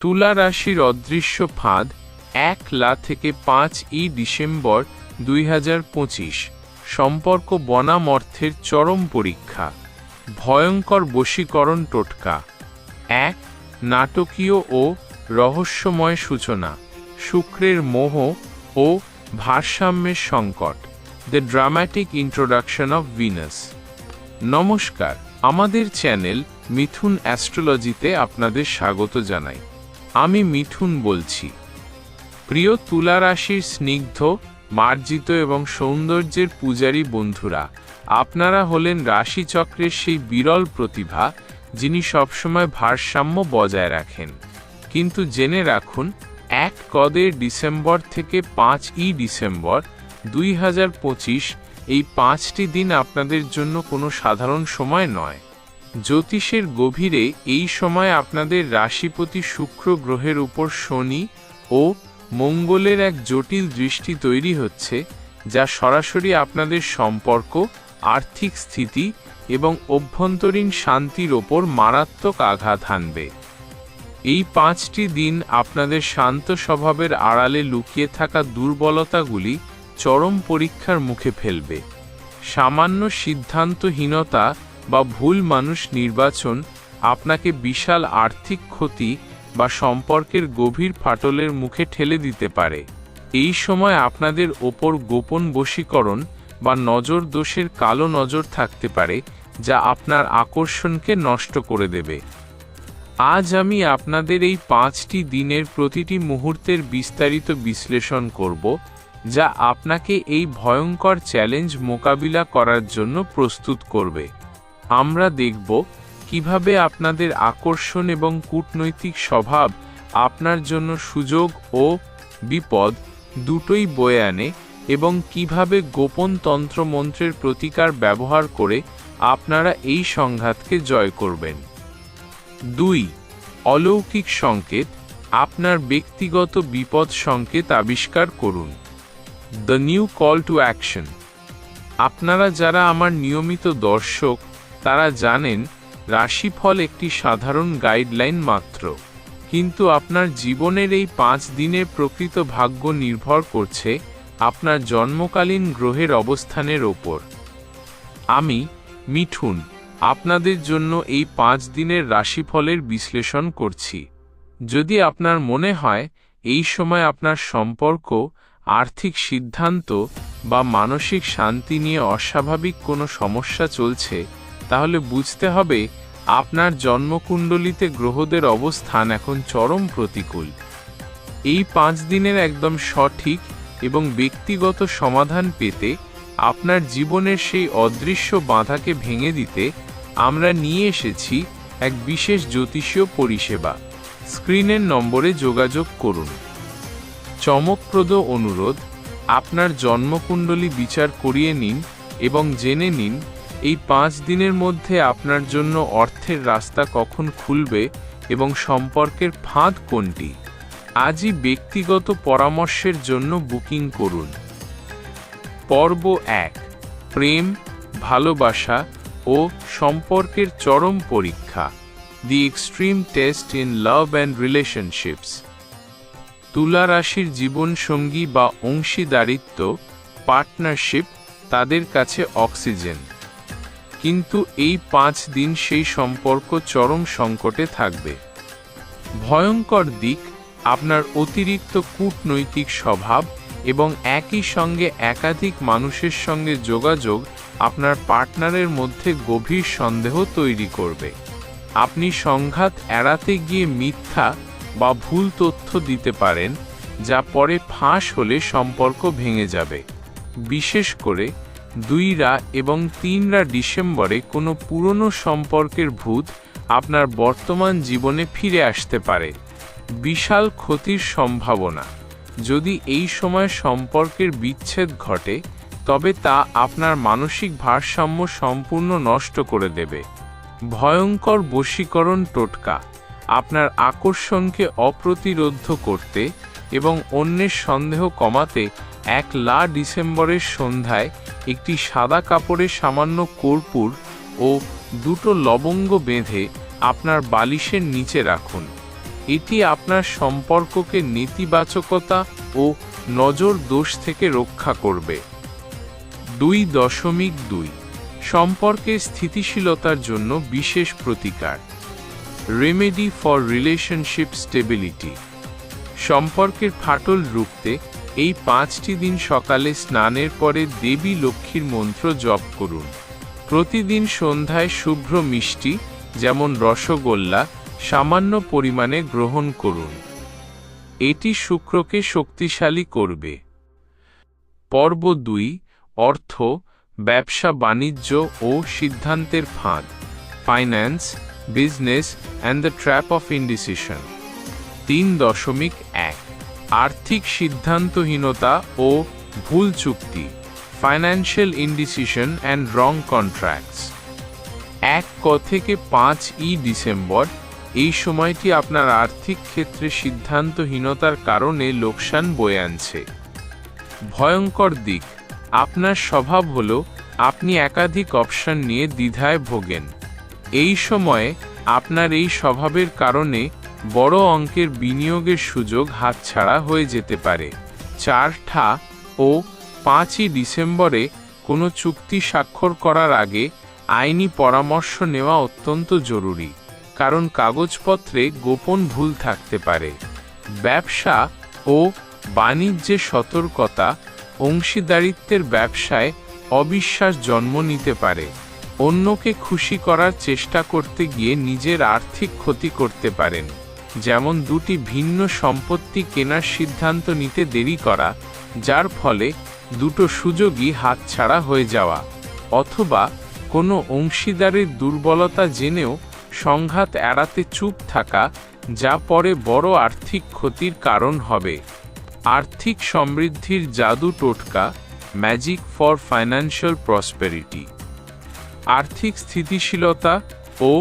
তুলা রাশির অদৃশ্য ফাঁদ এক লা থেকে পাঁচ ই ডিসেম্বর দুই হাজার পঁচিশ। সম্পর্ক বনাম অর্থের চরম পরীক্ষা। ভয়ঙ্কর বশীকরণ টোটকা। এক, নাটকীয় ও রহস্যময় সূচনা। শুক্রের মোহ ও ভারসাম্যের সংকট। The dramatic introduction of Venus নমস্কার, আমাদের চ্যানেল মিথুন অ্যাস্ট্রোলজিতে আপনাদের স্বাগত জানাই। আমি মিঠুন বলছি। প্রিয় তুলা রাশির স্নিগ্ধ, মার্জিত এবং সৌন্দর্যের পূজারী বন্ধুরা, আপনারা হলেন রাশিচক্রের সেই বিরল প্রতিভা যিনি সবসময় ভারসাম্য বজায় রাখেন। কিন্তু জেনে রাখুন, এক কদের ডিসেম্বর থেকে পাঁচ ই ডিসেম্বর দুই হাজার পঁচিশ এই পাঁচটি দিন আপনাদের জন্য কোনো সাধারণ সময় নয়। জ্যোতিষের গভীরে এই সময় আপনাদের রাশিপতি শুক্র গ্রহের উপর শনি ও মঙ্গলের এক জটিল দৃষ্টি তৈরি হচ্ছে, যা সরাসরি আপনাদের সম্পর্ক, আর্থিক স্থিতি এবং অভ্যন্তরীণ শান্তির ওপর মারাত্মক আঘাত হানবে। এই পাঁচটি দিন আপনাদের শান্ত স্বভাবের আড়ালে লুকিয়ে থাকা দুর্বলতাগুলি চরম পরীক্ষার মুখে ফেলবে। সামান্য সিদ্ধান্তহীনতা বা ভুল মানুষ নির্বাচন আপনাকে বিশাল আর্থিক ক্ষতি বা সম্পর্কের গভীর ফাটলের মুখে ঠেলে দিতে পারে। এই সময় আপনাদের ওপর গোপন বশীকরণ বা নজর দোষের কালো নজর থাকতে পারে, যা আপনার আকর্ষণকে নষ্ট করে দেবে। আজ আমি আপনাদের এই পাঁচটি দিনের প্রতিটি মুহূর্তের বিস্তারিত বিশ্লেষণ করব, যা আপনাকে এই ভয়ঙ্কর চ্যালেঞ্জ মোকাবিলা করার জন্য প্রস্তুত করবে। আমরা দেখব কীভাবে আপনাদের আকর্ষণ এবং কূটনৈতিক স্বভাব আপনার জন্য সুযোগ ও বিপদ দুটোই বয়ে আনে এবং কীভাবে গোপন তন্ত্রমন্ত্রের প্রতিকার ব্যবহার করে আপনারা এই সংঘাতকে জয় করবেন। দুই, অলৌকিক সংকেত, আপনার ব্যক্তিগত বিপদ সংকেত আবিষ্কার করুন। The new call to action, আপনারা যারা আমার নিয়মিত দর্শক তারা জানেন, রাশিফল একটি সাধারণ গাইডলাইন মাত্র। কিন্তু আপনার জীবনের এই পাঁচ দিনের প্রকৃত ভাগ্য নির্ভর করছে আপনার জন্মকালীন গ্রহের অবস্থানের ওপর। আমি, মিঠুন, আপনাদের জন্য এই পাঁচ দিনের রাশিফলের বিশ্লেষণ করছি। যদি আপনার মনে হয়, এই সময় আপনার সম্পর্ক, আর্থিক সিদ্ধান্ত বা মানসিক শান্তি নিয়ে অস্বাভাবিক কোনো সমস্যা চলছে তাহলে বুঝতে হবে আপনার জন্মকুণ্ডলিতে গ্রহদের অবস্থান এখন চরম প্রতিকূল। এই পাঁচ দিনের একদম সঠিক এবং ব্যক্তিগত সমাধান পেতে আপনার জীবনের সেই অদৃশ্য বাধাকে ভেঙে দিতে আমরা নিয়ে এসেছি এক বিশেষ জ্যোতিষীয় পরিষেবা। স্ক্রিনের নম্বরে যোগাযোগ করুন। চমকপ্রদ অনুরোধ, আপনার জন্মকুণ্ডলী বিচার করিয়ে নিন এবং জেনে নিন এই পাঁচ দিনের মধ্যে আপনার জন্য অর্থের রাস্তা কখন খুলবে এবং সম্পর্কের ফাঁদ কোনটি? আজই ব্যক্তিগত পরামর্শের জন্য বুকিং করুন। পর্ব এক, প্রেম, ভালোবাসা ও সম্পর্কের চরম পরীক্ষা, the extreme test in love and relationships. তুলা রাশির জীবনসঙ্গী বা অংশীদারিত্ব, পার্টনারশিপ, তাদের কাছে অক্সিজেন। কিন্তু এই পাঁচ দিন সেই সম্পর্ক চরম সংকটে থাকবে। ভয়ঙ্কর দিক, আপনার অতিরিক্ত কূটনৈতিক স্বভাব এবং একই সঙ্গে একাধিক মানুষের সঙ্গে যোগাযোগ আপনার পার্টনারের মধ্যে গভীর সন্দেহ তৈরি করবে। আপনি সংঘাত এড়াতে গিয়ে মিথ্যা বা ভুল তথ্য দিতে পারেন, যা পরে ফাঁস হলে সম্পর্ক ভেঙে যাবে। বিশেষ করে দুইরা এবং তিনরা ডিসেম্বরে কোনো পুরনো সম্পর্কের ভূত আপনার বর্তমান জীবনে ফিরে আসতে পারে। বিশাল ক্ষতির সম্ভাবনা। যদি এই সময় সম্পর্কের বিচ্ছেদ ঘটে, তবে তা আপনার মানসিক ভারসাম্য সম্পূর্ণ নষ্ট করে দেবে। ভয়ঙ্কর বশীকরণ টোটকা, আপনার আকর্ষণকে অপ্রতিরোধ করতে এবং অন্যের সন্দেহ কমাতে এক লা ডিসেম্বরের সন্ধ্যায় একটি সাদা কাপড়ে সামান্য কর্পূর ও দুটো লবঙ্গ বেঁধে আপনার বালিশের নিচে রাখুন। এটি আপনার সম্পর্ককে নেতিবাচকতা ও নজর দোষ থেকে রক্ষা করবে। দুই দশমিক দুই। সম্পর্কের স্থিতিশীলতার জন্য বিশেষ প্রতিকার। রেমেডি ফর রিলেশনশিপ স্টেবিলিটি সম্পর্কের ফাটল রুখতে এই পাঁচটি দিন সকালে স্নানের পরে দেবী লক্ষ্মীর মন্ত্র জপ করুন। প্রতিদিন সন্ধ্যায় শুভ্র মিষ্টি, যেমন রসগোল্লা, সামান্য পরিমাণে গ্রহণ করুন। এটি শুক্রকে শক্তিশালী করবে। পর্ব দুই, অর্থ, ব্যবসা, বাণিজ্য ও সিদ্ধান্তের ফাঁদ finance business and the trap of indecision তিন দশমিক এক। আর্থিক সিদ্ধান্তহীনতা ও ভুল চুক্তি financial indecision and wrong contracts এক ক থেকে পাঁচ ই ডিসেম্বর, এই সময়টি আপনার আর্থিক ক্ষেত্রে সিদ্ধান্তহীনতার কারণে লোকসান বয়ে আনছে। ভয়ঙ্কর দিক, আপনার স্বভাব হল, আপনি একাধিক অপশন নিয়ে দ্বিধায় ভোগেন। এই সময়ে, আপনার এই স্বভাবের কারণে বড় অঙ্কের বিনিয়োগের সুযোগ হাতছাড়া হয়ে যেতে পারে। চার ঠা ও পাঁচই ডিসেম্বরে কোনো চুক্তি স্বাক্ষর করার আগে আইনি পরামর্শ নেওয়া অত্যন্ত জরুরি, কারণ কাগজপত্রে গোপন ভুল থাকতে পারে। ব্যবসা ও বাণিজ্যে সতর্কতা অংশীদারিত্বের ব্যবসায় অবিশ্বাস জন্ম নিতে পারে। অন্যকে খুশি করার চেষ্টা করতে গিয়ে নিজের আর্থিক ক্ষতি করতে পারেন। যেমন দুটি ভিন্ন সম্পত্তি কেনার সিদ্ধান্ত নিতে দেরি করা, যার ফলে দুটো সুযোগই হাতছাড়া হয়ে যাওয়া, অথবা কোনো অংশীদারের দুর্বলতা জেনেও সংঘাত এড়াতে চুপ থাকা, যা পরে বড় আর্থিক ক্ষতির কারণ হবে। আর্থিক সমৃদ্ধির জাদু টোটকা, ম্যাজিক ফর ফাইন্যান্সিয়াল প্রসপেরিটি। আর্থিক স্থিতিশীলতা ও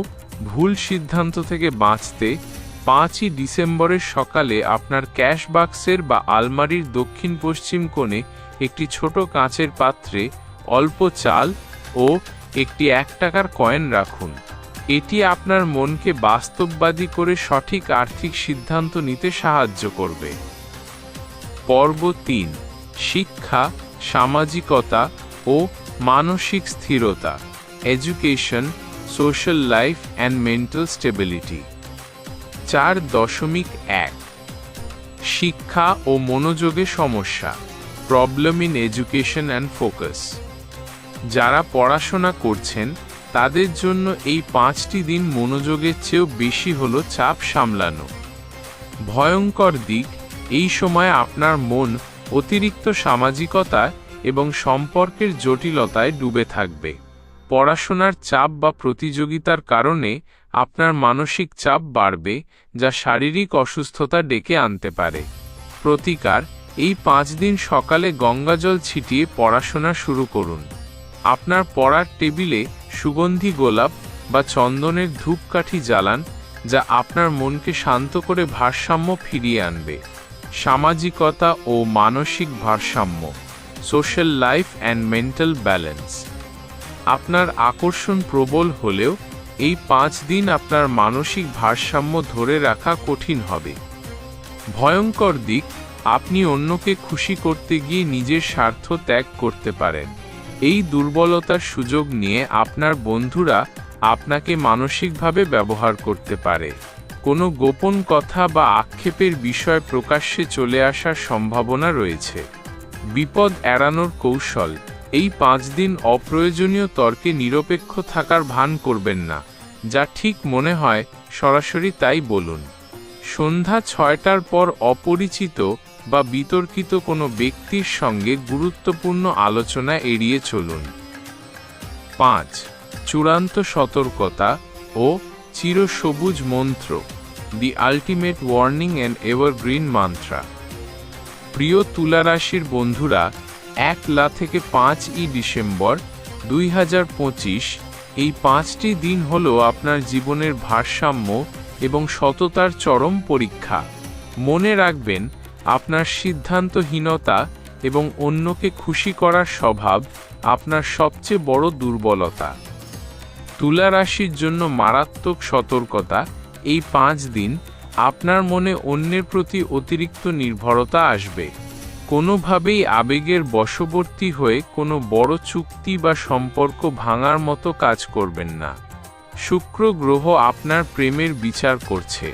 ভুল সিদ্ধান্ত থেকে বাঁচতে পাঁচই ডিসেম্বরের সকালে আপনার ক্যাশ বাক্সের বা আলমারির দক্ষিণ পশ্চিম কোণে একটি ছোট কাঁচের পাত্রে অল্প চাল ও একটি এক টাকার কয়েন রাখুন। এটি আপনার মনকে বাস্তববাদী করে সঠিক আর্থিক সিদ্ধান্ত নিতে সাহায্য করবে। পর্ব তিন, শিক্ষা, সামাজিকতা ও মানসিক স্থিরতা education social life and mental stability চার দশমিক এক। শিক্ষা ও মনোযোগে সমস্যা problem in education and focus যারা পড়াশোনা করছেন, তাদের জন্য এই পাঁচটি দিন মনোযোগের চেয়েও বেশি হলো চাপ সামলানো। ভয়ঙ্কর দিক, এই সময় আপনার মন অতিরিক্ত সামাজিকতা এবং সম্পর্কের জটিলতায় ডুবে থাকবে। পড়াশোনার চাপ বা প্রতিযোগিতার কারণে আপনার মানসিক চাপ বাড়বে যা শারীরিক অসুস্থতা ডেকে আনতে পারে। প্রতিকার, এই পাঁচ দিন সকালে গঙ্গাজল ছিটিয়ে পড়াশোনা শুরু করুন। আপনার পড়ার টেবিলে সুগন্ধি গোলাপ বা চন্দনের ধূপকাঠি জ্বালান যা আপনার মনকে শান্ত করে ভারসাম্য ফিরিয়ে আনবে। সামাজিকতা ও মানসিক ভারসাম্য, social life and mental balance. আপনার আকর্ষণ প্রবল হলেও এই পাঁচ দিন আপনার মানসিক ভারসাম্য ধরে রাখা কঠিন হবে। ভয়ঙ্কর দিক, আপনি অন্যকে খুশি করতে গিয়ে নিজের স্বার্থ ত্যাগ করতে পারেন। এই দুর্বলতার সুযোগ নিয়ে আপনার বন্ধুরা আপনাকে মানসিকভাবে ব্যবহার করতে পারে। কোনো গোপন কথা বা আক্ষেপের বিষয় প্রকাশ্যে চলে আসার সম্ভাবনা রয়েছে। বিপদ এড়ানোর কৌশল এই পাঁচ দিন অপ্রয়োজনীয় তর্কে নিরপেক্ষ থাকার ভান করবেন না, যা ঠিক মনে হয় সরাসরি তাই বলুন। সন্ধ্যা ছয়টার পর অপরিচিত বা বিতর্কিত কোনো ব্যক্তির সঙ্গে গুরুত্বপূর্ণ আলোচনা এড়িয়ে চলুন। পাঁচ, চূড়ান্ত সতর্কতা ও চিরসবুজ মন্ত্র the ultimate warning and evergreen mantra প্রিয় তুলারাশির বন্ধুরা এক লা থেকে পাঁচ ই ডিসেম্বর দুই হাজার পঁচিশ। এই পাঁচটি দিন হল আপনার জীবনের ভারসাম্য এবং সততার চরম পরীক্ষা। মনে রাখবেন, আপনার সিদ্ধান্তহীনতা এবং অন্যকে খুশি করার স্বভাব আপনার সবচেয়ে বড় দুর্বলতা। তুলা রাশির জন্য মারাত্মক সতর্কতা, এই পাঁচ দিন আপনার মনে অন্যের প্রতি অতিরিক্ত নির্ভরতা আসবে। কোনোভাবেই আবেগের বশবর্তী হয়ে কোনো বড় চুক্তি বা সম্পর্ক ভাঙার মতো কাজ করবেন না। শুক্র গ্রহ আপনার প্রেমের বিচার করছে।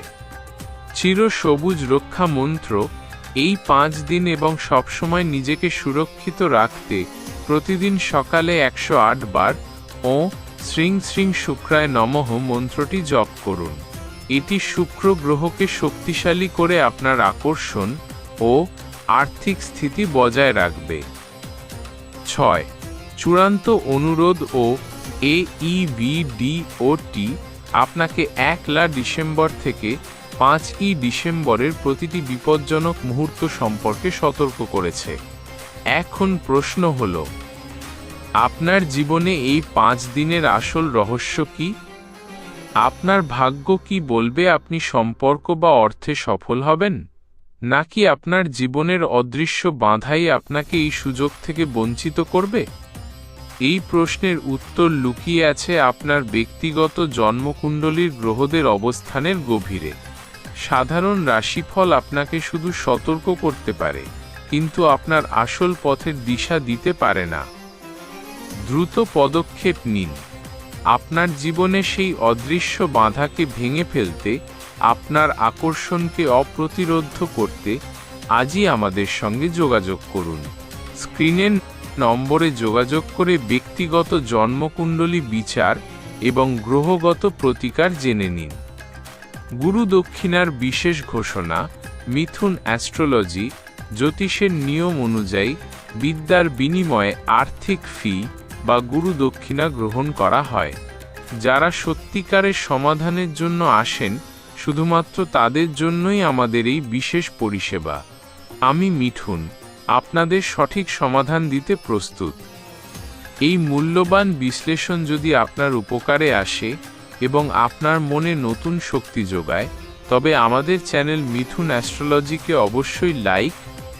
চির সবুজ রক্ষা মন্ত্র, এই পাঁচ দিন এবং সবসময় নিজেকে সুরক্ষিত রাখতে প্রতিদিন সকালে একশো আট বার ও শ্রীং শ্রীং শুক্রায় নমঃ মন্ত্রটি জপ করুন। এটি শুক্র গ্রহকে শক্তিশালী করে আপনার আকর্ষণ ও আর্থিক স্থিতি বজায় রাখবে। ছয়, চূড়ান্ত অনুরোধ ও এ ডি ও টি আপনাকে একলা ডিসেম্বর থেকে পাঁচ ই ডিসেম্বরের প্রতিটি বিপজ্জনক মুহূর্ত সম্পর্কে সতর্ক করেছে। এখন প্রশ্ন হল, আপনার জীবনে এই পাঁচ দিনের আসল রহস্য কি? আপনার ভাগ্য কি বলবে আপনি সম্পর্ক বা অর্থে সফল হবেন? নাকি আপনার জীবনের অদৃশ্য বাঁধাই আপনাকে এই সুযোগ থেকে বঞ্চিত করবে? এই প্রশ্নের উত্তর লুকিয়ে আছে আপনার ব্যক্তিগত জন্মকুণ্ডলীর গ্রহদের অবস্থানের গভীরে। সাধারণ রাশিফল আপনাকে শুধু সতর্ক করতে পারে, কিন্তু আপনার আসল পথের দিশা দিতে পারে না। দ্রুত পদক্ষেপ নিন। আপনার জীবনে সেই অদৃশ্য বাধাকে ভেঙে ফেলতে আপনার আকর্ষণকে অপ্রতিরোধ করতে আজই আমাদের সঙ্গে যোগাযোগ করুন। স্ক্রিনের নম্বরে যোগাযোগ করে ব্যক্তিগত জন্মকুণ্ডলী বিচার এবং গ্রহগত প্রতিকার জেনে নিন। গুরু দক্ষিণার বিশেষ ঘোষণা, মিথুন অ্যাস্ট্রোলজি, জ্যোতিষের নিয়ম অনুযায়ী বিদ্যার বিনিময়ে আর্থিক ফি বা গুরু দক্ষিণা গ্রহণ করা হয়। যারা সত্যিকারের সমাধানের জন্য আসেন শুধুমাত্র তাদের জন্যই আমাদের এই বিশেষ পরিষেবা। আমি মিঠুন, আপনাদের সঠিক সমাধান দিতে প্রস্তুত। এই মূল্যবান বিশ্লেষণ যদি আপনার উপকারে আসে এবং আপনার মনে নতুন শক্তি যোগায়, তবে আমাদের চ্যানেল মিথুন অ্যাস্ট্রোলজিকে অবশ্যই লাইক,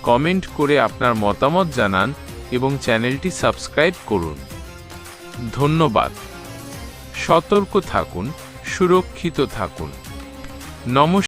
কমেন্ট করে আপনার মতামত জানান এবং চ্যানেলটি সাবস্ক্রাইব করুন। ধন্যবাদ। সতর্ক থাকুন, সুরক্ষিত থাকুন। নমস্কার